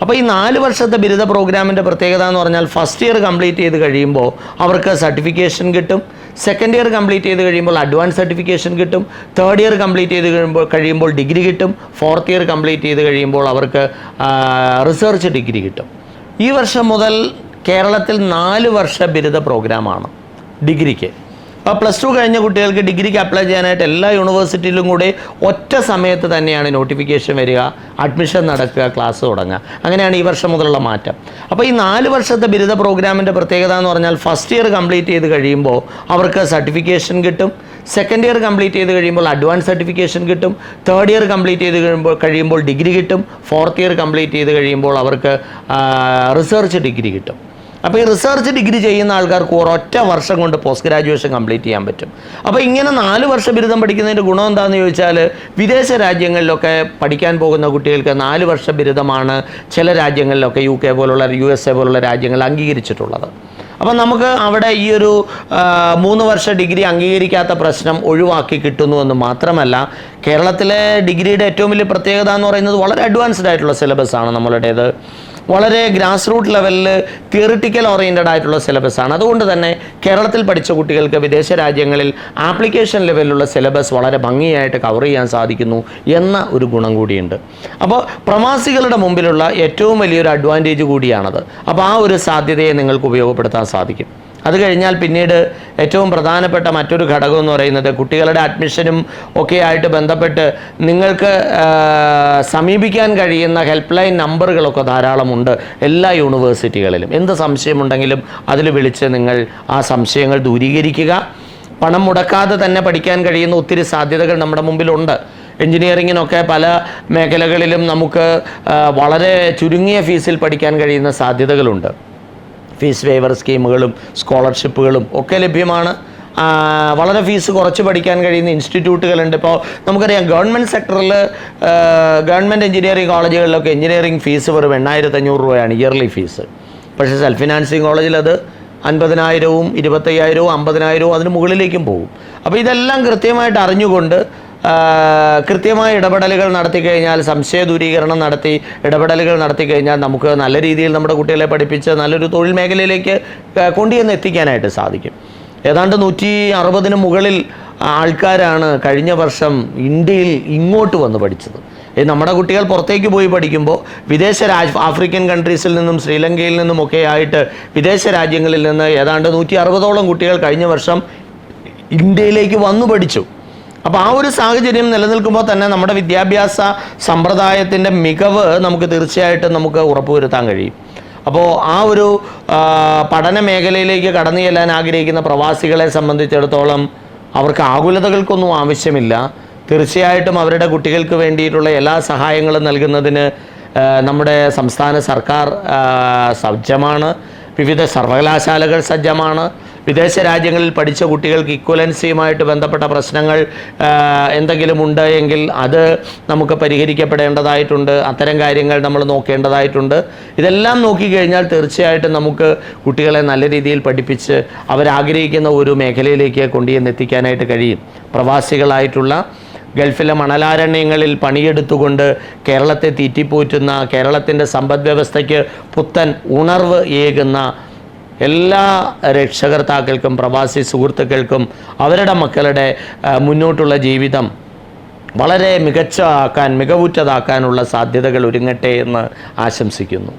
അപ്പോൾ ഈ നാല് വർഷത്തെ ബിരുദ പ്രോഗ്രാമിന്റെ പ്രത്യേകത എന്ന് പറഞ്ഞാൽ ഫസ്റ്റ് ഇയർ കംപ്ലീറ്റ് ചെയ്ത് കഴിയുമ്പോൾ അവർക്ക് സർട്ടിഫിക്കേഷൻ കിട്ടും. സെക്കൻഡ് ഇയർ കംപ്ലീറ്റ് ചെയ്ത് കഴിയുമ്പോൾ അഡ്വാൻസ് സർട്ടിഫിക്കേഷൻ കിട്ടും. തേർഡ് ഇയർ കംപ്ലീറ്റ് ചെയ്ത് കഴിയുമ്പോൾ കഴിയുമ്പോൾ ഡിഗ്രി കിട്ടും. ഫോർത്ത് ഇയർ കംപ്ലീറ്റ് ചെയ്ത് കഴിയുമ്പോൾ അവർക്ക് റിസർച്ച് ഡിഗ്രി കിട്ടും. ഈ വർഷം മുതൽ കേരളത്തിൽ നാല് വർഷ ബിരുദ പ്രോഗ്രാമാണ് ഡിഗ്രിക്ക്. അപ്പോൾ പ്ലസ് ടു കഴിഞ്ഞ കുട്ടികൾക്ക് ഡിഗ്രിക്ക് അപ്ലൈ ചെയ്യാനായിട്ട് എല്ലാ യൂണിവേഴ്സിറ്റിയിലും കൂടെ ഒറ്റ സമയത്ത് തന്നെയാണ് നോട്ടിഫിക്കേഷൻ വരിക അഡ്മിഷൻ നടക്കുക ക്ലാസ് തുടങ്ങുക. അങ്ങനെയാണ് ഈ വർഷം മുതലുള്ള മാറ്റം. അപ്പോൾ ഈ നാല് വർഷത്തെ ബിരുദ പ്രോഗ്രാമിന്റെ പ്രത്യേകത എന്ന് പറഞ്ഞാൽ ഫസ്റ്റ് ഇയർ കംപ്ലീറ്റ് ചെയ്ത് കഴിയുമ്പോൾ അവർക്ക് സർട്ടിഫിക്കേഷൻ കിട്ടും. സെക്കൻഡ് ഇയർ കംപ്ലീറ്റ് ചെയ്ത് കഴിയുമ്പോൾ അഡ്വാൻസ് സർട്ടിഫിക്കേഷൻ കിട്ടും. തേർഡ് ഇയർ കംപ്ലീറ്റ് ചെയ്ത് കഴിയുമ്പോൾ കഴിയുമ്പോൾ ഡിഗ്രി കിട്ടും. ഫോർത്ത് ഇയർ കംപ്ലീറ്റ് ചെയ്ത് കഴിയുമ്പോൾ അവർക്ക് റിസർച്ച് ഡിഗ്രി കിട്ടും. അപ്പോൾ ഈ റിസർച്ച് ഡിഗ്രി ചെയ്യുന്ന ആൾക്കാർക്ക് ഒരൊറ്റ വർഷം കൊണ്ട് പോസ്റ്റ് ഗ്രാജുവേഷൻ കംപ്ലീറ്റ് ചെയ്യാൻ പറ്റും. അപ്പോൾ ഇങ്ങനെ നാല് വർഷ ബിരുദം പഠിക്കുന്നതിന്റെ ഗുണം എന്താണെന്ന് ചോദിച്ചാൽ വിദേശ രാജ്യങ്ങളിലൊക്കെ പഠിക്കാൻ പോകുന്ന കുട്ടികൾക്ക് നാല് വർഷ ബിരുദമാണ് ചില രാജ്യങ്ങളിലൊക്കെ യു കെ പോലുള്ള യു എസ് എ പോലുള്ള രാജ്യങ്ങൾ അംഗീകരിച്ചിട്ടുള്ളത്. അപ്പം നമുക്ക് അവിടെ ഈ ഒരു മൂന്ന് വർഷ ഡിഗ്രി അംഗീകരിക്കാത്ത പ്രശ്നം ഒഴിവാക്കി കിട്ടുന്നു എന്ന് മാത്രമല്ല കേരളത്തിലെ ഡിഗ്രിയുടെ ഏറ്റവും വലിയ പ്രത്യേകത എന്ന് പറയുന്നത് വളരെ അഡ്വാൻസ്ഡ് ആയിട്ടുള്ള സിലബസ് ആണ് നമ്മളുടേത്. വളരെ ഗ്രാസ് റൂട്ട് ലെവലിൽ തിയറിറ്റിക്കൽ ഓറിയന്റഡ് ആയിട്ടുള്ള സിലബസ് ആണ്. അതുകൊണ്ട് തന്നെ കേരളത്തിൽ പഠിച്ച കുട്ടികൾക്ക് വിദേശ രാജ്യങ്ങളിൽ ആപ്ലിക്കേഷൻ ലെവലിലുള്ള സിലബസ് വളരെ ഭംഗിയായിട്ട് കവർ ചെയ്യാൻ സാധിക്കുന്നു എന്ന ഒരു ഗുണം കൂടിയുണ്ട്. അപ്പോൾ പ്രവാസികളുടെ മുമ്പിലുള്ള ഏറ്റവും വലിയൊരു അഡ്വാന്റേജ് കൂടിയാണത്. അപ്പോൾ ആ ഒരു സാധ്യതയെ നിങ്ങൾക്ക് ഉപയോഗപ്പെടുത്താൻ സാധിക്കും. അത് കഴിഞ്ഞാൽ പിന്നീട് ഏറ്റവും പ്രധാനപ്പെട്ട മറ്റൊരു ഘടകം എന്ന് പറയുന്നത് കുട്ടികളുടെ അഡ്മിഷനും ഒക്കെ ആയിട്ട് ബന്ധപ്പെട്ട് നിങ്ങൾക്ക് സമീപിക്കാൻ കഴിയുന്ന ഹെൽപ്പ് ലൈൻ നമ്പറുകളൊക്കെ ധാരാളമുണ്ട് എല്ലാ യൂണിവേഴ്സിറ്റികളിലും എന്ത് സംശയമുണ്ടെങ്കിലും അതിൽ വിളിച്ച് നിങ്ങൾ ആ സംശയങ്ങൾ ദൂരീകരിക്കുക. പണം മുടക്കാതെ തന്നെ പഠിക്കാൻ കഴിയുന്ന ഒത്തിരി സാധ്യതകൾ നമ്മുടെ മുമ്പിലുണ്ട്. എഞ്ചിനീയറിങ്ങിനൊക്കെ പല മേഖലകളിലും നമുക്ക് വളരെ ചുരുങ്ങിയ ഫീസിൽ പഠിക്കാൻ കഴിയുന്ന സാധ്യതകളുണ്ട്. ഫീസ് വേവർ സ്കീമുകളും സ്കോളർഷിപ്പുകളും ഒക്കെ ലഭ്യമാണ്. വളരെ ഫീസ് കുറച്ച് പഠിക്കാൻ കഴിയുന്ന ഇൻസ്റ്റിറ്റ്യൂട്ടുകളുണ്ട്. ഇപ്പോൾ നമുക്കറിയാം ഗവൺമെന്റ് സെക്ടറിൽ ഗവൺമെന്റ് എഞ്ചിനീയറിംഗ് കോളേജുകളിലൊക്കെ എഞ്ചിനീയറിംഗ് ഫീസ് വെറും എണ്ണായിരത്തി അഞ്ഞൂറ് രൂപയാണ് ഇയർലി ഫീസ്. പക്ഷേ സെൽഫ് ഫിനാൻസിങ് കോളേജിൽ അത് അൻപതിനായിരവും ഇരുപത്തയ്യായിരവും അമ്പതിനായിരവും അതിന് മുകളിലേക്കും പോകും. അപ്പോൾ ഇതെല്ലാം കൃത്യമായിട്ട് അറിഞ്ഞുകൊണ്ട് കൃത്യമായ ഇടപെടലുകൾ നടത്തി കഴിഞ്ഞാൽ സംശയ ദൂരീകരണം നടത്തി ഇടപെടലുകൾ നടത്തി കഴിഞ്ഞാൽ നമുക്ക് നല്ല രീതിയിൽ നമ്മുടെ കുട്ടികളെ പഠിപ്പിച്ച് നല്ലൊരു തൊഴിൽ മേഖലയിലേക്ക് കൊണ്ടുചെന്ന് എത്തിക്കാനായിട്ട് സാധിക്കും. ഏതാണ്ട് നൂറ്റി അറുപതിന് മുകളിൽ ആൾക്കാരാണ് കഴിഞ്ഞ വർഷം ഇന്ത്യയിൽ ഇങ്ങോട്ട് വന്ന് പഠിച്ചത്. നമ്മുടെ കുട്ടികൾ പുറത്തേക്ക് പോയി പഠിക്കുമ്പോൾ വിദേശ രാജ് ആഫ്രിക്കൻ കൺട്രീസിൽ നിന്നും ശ്രീലങ്കയിൽ നിന്നും ഒക്കെ ആയിട്ട് വിദേശ രാജ്യങ്ങളിൽ നിന്ന് ഏതാണ്ട് നൂറ്റി അറുപതോളം കുട്ടികൾ കഴിഞ്ഞ വർഷം ഇന്ത്യയിലേക്ക് വന്നു പഠിച്ചു. അപ്പോൾ ആ ഒരു സാഹചര്യം നിലനിൽക്കുമ്പോൾ തന്നെ നമ്മുടെ വിദ്യാഭ്യാസ സമ്പ്രദായത്തിന്റെ മികവ് നമുക്ക് തീർച്ചയായിട്ടും നമുക്ക് ഉറപ്പുവരുത്താൻ കഴിയും. അപ്പോൾ ആ ഒരു പഠന മേഖലയിലേക്ക് കടന്നു ചെല്ലാൻ ആഗ്രഹിക്കുന്ന പ്രവാസികളെ സംബന്ധിച്ചിടത്തോളം അവർക്ക് ആകുലതകൾക്കൊന്നും ആവശ്യമില്ല. തീർച്ചയായിട്ടും അവരുടെ കുട്ടികൾക്ക് വേണ്ടിയിട്ടുള്ള എല്ലാ സഹായങ്ങളും നൽകുന്നതിന് നമ്മുടെ സംസ്ഥാന സർക്കാർ സജ്ജമാണ്. വിവിധ സർവകലാശാലകൾ സജ്ജമാണ്. വിദേശ രാജ്യങ്ങളിൽ പഠിച്ച കുട്ടികൾക്ക് ഇക്വലൻസിയുമായിട്ട് ബന്ധപ്പെട്ട പ്രശ്നങ്ങൾ എന്തെങ്കിലും ഉണ്ട് എങ്കിൽ അത് നമുക്ക് പരിഹരിക്കപ്പെടേണ്ടതായിട്ടുണ്ട്. അത്തരം കാര്യങ്ങൾ നമ്മൾ നോക്കേണ്ടതായിട്ടുണ്ട്. ഇതെല്ലാം നോക്കിക്കഴിഞ്ഞാൽ തീർച്ചയായിട്ടും നമുക്ക് കുട്ടികളെ നല്ല രീതിയിൽ പഠിപ്പിച്ച് അവരാഗ്രഹിക്കുന്ന ഒരു മേഖലയിലേക്ക് കൊണ്ടുചെന്ന് എത്തിക്കാനായിട്ട് കഴിയും. പ്രവാസികളായിട്ടുള്ള ഗൾഫിലെ മണലാരണ്യങ്ങളിൽ പണിയെടുത്തുകൊണ്ട് കേരളത്തെ തീറ്റിപ്പോറ്റുന്ന കേരളത്തിന്റെ സമ്പദ് വ്യവസ്ഥയ്ക്ക് പുത്തൻ ഉണർവ് ഏകുന്ന എല്ലാ രക്ഷകർത്താക്കൾക്കും പ്രവാസി സുഹൃത്തുക്കൾക്കും അവരുടെ മക്കളുടെ മുന്നോട്ടുള്ള ജീവിതം വളരെ മികച്ചതാക്കാൻ മികവുറ്റതാക്കാനുള്ള സാധ്യതകൾ ഒരുങ്ങട്ടെ എന്ന് ആശംസിക്കുന്നു.